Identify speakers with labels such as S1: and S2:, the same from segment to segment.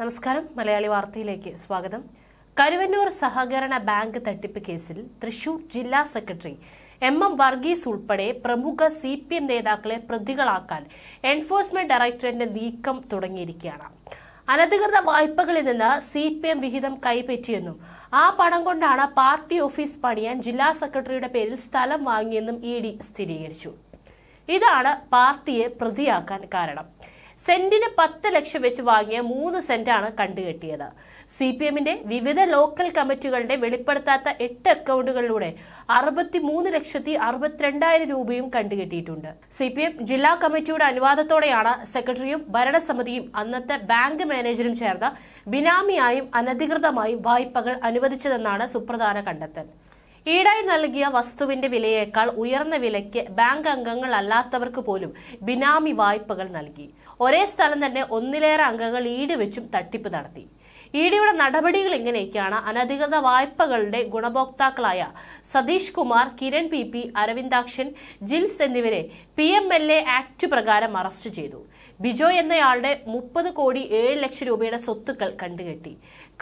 S1: നമസ്കാരം. മലയാളി വാർത്തയിലേക്ക് സ്വാഗതം. കരുവന്നൂർ സഹകരണ ബാങ്ക് തട്ടിപ്പ് കേസിൽ തൃശൂർ ജില്ലാ സെക്രട്ടറി എം എം വർഗീസ് ഉൾപ്പെടെ പ്രമുഖ സി പി എം നേതാക്കളെ പ്രതികളാക്കാൻ എൻഫോഴ്സ്മെന്റ് ഡയറക്ടറേറ്റിന്റെ നീക്കം തുടങ്ങിയിരിക്കുകയാണ്. അനധികൃത വായ്പകളിൽ നിന്ന് സി പി എം വിഹിതം കൈപ്പറ്റിയെന്നും ആ പണം കൊണ്ടാണ് പാർട്ടി ഓഫീസ് പണിയാൻ ജില്ലാ സെക്രട്ടറിയുടെ പേരിൽ സ്ഥലം വാങ്ങിയെന്നും ഇ ഡി സ്ഥിരീകരിച്ചു. ഇതാണ് പാർട്ടിയെ പ്രതിയാക്കാൻ കാരണം. സെന്റിന് പത്ത് ലക്ഷം വെച്ച് വാങ്ങിയ മൂന്ന് സെന്റാണ് കണ്ടുകെട്ടിയത്. സി പി എമ്മിന്റെ വിവിധ ലോക്കൽ കമ്മിറ്റികളുടെ വെളിപ്പെടുത്താത്ത എട്ട് അക്കൗണ്ടുകളിലൂടെ അറുപത്തി മൂന്ന് ലക്ഷത്തി അറുപത്തിരണ്ടായിരം രൂപയും കണ്ടുകെട്ടിയിട്ടുണ്ട്. സി പി എം ജില്ലാ കമ്മിറ്റിയുടെ അനുവാദത്തോടെയാണ് സെക്രട്ടറിയും ഭരണസമിതിയും അന്നത്തെ ബാങ്ക് മാനേജരും ചേർന്ന് ബിനാമിയായും അനധികൃതമായും വായ്പകൾ അനുവദിച്ചതെന്നാണ് സുപ്രധാന കണ്ടെത്തൽ. ഈടായി നൽകിയ വസ്തുവിന്റെ വിലയേക്കാൾ ഉയർന്ന വിലയ്ക്ക് ബാങ്ക് അംഗങ്ങൾ അല്ലാത്തവർക്ക് പോലും ബിനാമി വായ്പകൾ നൽകി. ഒരേ സ്ഥലം തന്നെ ഒന്നിലേറെ അംഗങ്ങൾ ഈട് വെച്ചും തട്ടിപ്പ് നടത്തി. ഇഡിയുടെ നടപടികൾ ഇങ്ങനെയൊക്കെയാണ് അനധികൃത വായ്പകളുടെ ഗുണഭോക്താക്കളായ സതീഷ് കുമാർ കിരൺ പി പി അരവിന്ദാക്ഷൻ ജിൽസ് എന്നിവരെ P M L A act പ്രകാരം അറസ്റ്റ് ചെയ്തു. ബിജോയ് എന്നയാളുടെ മുപ്പത് കോടി ഏഴ് ലക്ഷം രൂപയുടെ സ്വത്തുക്കൾ കണ്ടുകെട്ടി.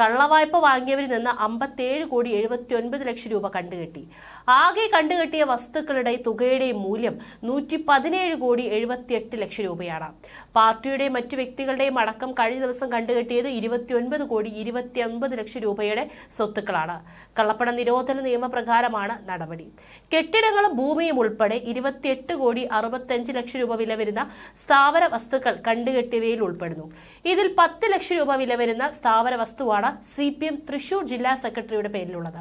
S1: കള്ളവായ്പ വാങ്ങിയവരിൽ നിന്ന് അമ്പത്തേഴ് കോടി എഴുപത്തി ഒൻപത് ലക്ഷം രൂപ കണ്ടുകെട്ടി. ആകെ കണ്ടുകെട്ടിയ വസ്തുക്കളുടെ തുകയുടെയും മൂല്യം നൂറ്റി പതിനേഴ് കോടി എഴുപത്തിയെട്ട് ലക്ഷം രൂപയാണ്. പാർട്ടിയുടെയും മറ്റു വ്യക്തികളുടെയും അടക്കം കഴിഞ്ഞ ദിവസം കണ്ടുകെട്ടിയത് ഇരുപത്തിയൊൻപത് കോടി ഇരുപത്തി ഒൻപത് ലക്ഷം രൂപയുടെ സ്വത്തുക്കളാണ്. കള്ളപ്പണ നിരോധന നിയമപ്രകാരമാണ് നടപടി. കെട്ടിടങ്ങളും ഭൂമിയും ഉൾപ്പെടെ ഇരുപത്തിയെട്ട് കോടി അറുപത്തഞ്ച് ലക്ഷം രൂപ വില വരുന്ന സ്ഥാവര വസ്തുക്കൾ കണ്ടുകെട്ടിയവയിൽ ഉൾപ്പെടുന്നു. ഇതിൽ പത്ത് ലക്ഷം രൂപ വില വരുന്ന സ്ഥാവര വസ്തുവാണ് സി പി എം തൃശൂർ ജില്ലാ സെക്രട്ടറിയുടെ പേരിലുള്ളത്.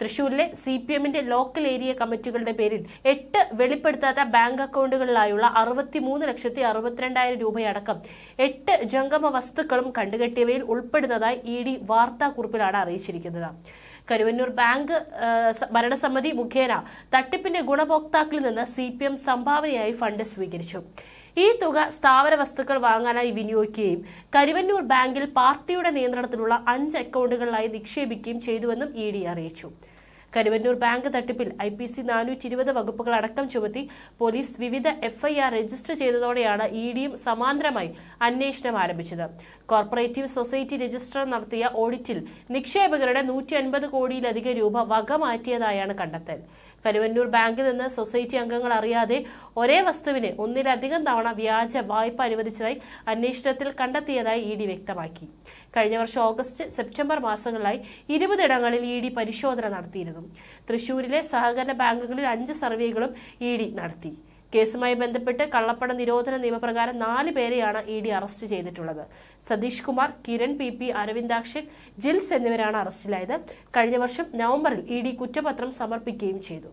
S1: തൃശൂരിലെ സി പി എമ്മിന്റെ ലോക്കൽ ഏരിയ കമ്മിറ്റികളുടെ പേരിൽ എട്ട് വെളിപ്പെടുത്താത്ത ബാങ്ക് അക്കൗണ്ടുകളിലായുള്ള അറുപത്തിമൂന്ന് ലക്ഷത്തി അറുപത്തിരണ്ടായിരം രൂപയടക്കം എട്ട് ജംഗമ വസ്തുക്കളും കണ്ടുകെട്ടിയവയിൽ ഉൾപ്പെടുന്നതായി ഇ ഡി വാർത്താക്കുറിപ്പിലാണ് അറിയിച്ചിരിക്കുന്നത്. കരുവന്നൂർ ബാങ്ക് ഭരണസമിതി മുഖേന തട്ടിപ്പിന്റെ ഗുണഭോക്താക്കളിൽ നിന്ന് സി പി എം സംഭാവനയായി ഫണ്ട് സ്വീകരിച്ചു. ഈ തുക സ്ഥാപന വസ്തുക്കൾ വാങ്ങാനായി വിനിയോഗിക്കുകയും കരുവന്നൂർ ബാങ്കിൽ പാർട്ടിയുടെ നിയന്ത്രണത്തിലുള്ള അഞ്ച് അക്കൗണ്ടുകളിലായി നിക്ഷേപിക്കുകയും ചെയ്തുവെന്നും ഇ ഡി അറിയിച്ചു. കരുവന്നൂർ ബാങ്ക് തട്ടിപ്പിൽ ഐ പി സി നാനൂറ്റി ഇരുപത് വകുപ്പുകൾ അടക്കം ചുമത്തി പോലീസ് വിവിധ എഫ്ഐആർ രജിസ്റ്റർ ചെയ്തതോടെയാണ് ഇ ഡിയും സമാന്തരമായി അന്വേഷണം ആരംഭിച്ചത്. കോർപ്പറേറ്റീവ് സൊസൈറ്റി രജിസ്ട്രർ നടത്തിയ ഓഡിറ്റിൽ നിക്ഷേപകരുടെ നൂറ്റി അൻപത് കോടിയിലധികം രൂപ വക മാറ്റിയതായാണ് കണ്ടെത്തൽ. കരുവന്നൂർ ബാങ്കിൽ നിന്ന് സൊസൈറ്റി അംഗങ്ങൾ അറിയാതെ ഒരേ വസ്തുവിന് ഒന്നിലധികം തവണ വ്യാജ വായ്പ അനുവദിച്ചതായി അന്വേഷണത്തിൽ കണ്ടെത്തിയതായി ഇ ഡി വ്യക്തമാക്കി. കഴിഞ്ഞ വർഷം ഓഗസ്റ്റ് സെപ്റ്റംബർ മാസങ്ങളിലായി ഇരുപതിടങ്ങളിൽ ഇ ഡി പരിശോധന നടത്തിയിരുന്നു. തൃശൂരിലെ സഹകരണ ബാങ്കുകളിൽ അഞ്ച് സർവേകളും ഇ ഡി നടത്തി. കേസുമായി ബന്ധപ്പെട്ട് കള്ളപ്പണ നിരോധന നിയമപ്രകാരം നാല് പേരെയാണ് ഇ ഡി അറസ്റ്റ് ചെയ്തിട്ടുള്ളത്. സതീഷ് കുമാർ കിരൺ പി പി അരവിന്ദാക്ഷൻ ജിൽസ് എന്നിവരാണ് അറസ്റ്റിലായത്. കഴിഞ്ഞ വർഷം നവംബറിൽ ഇ ഡി കുറ്റപത്രം സമർപ്പിക്കുകയും ചെയ്തു.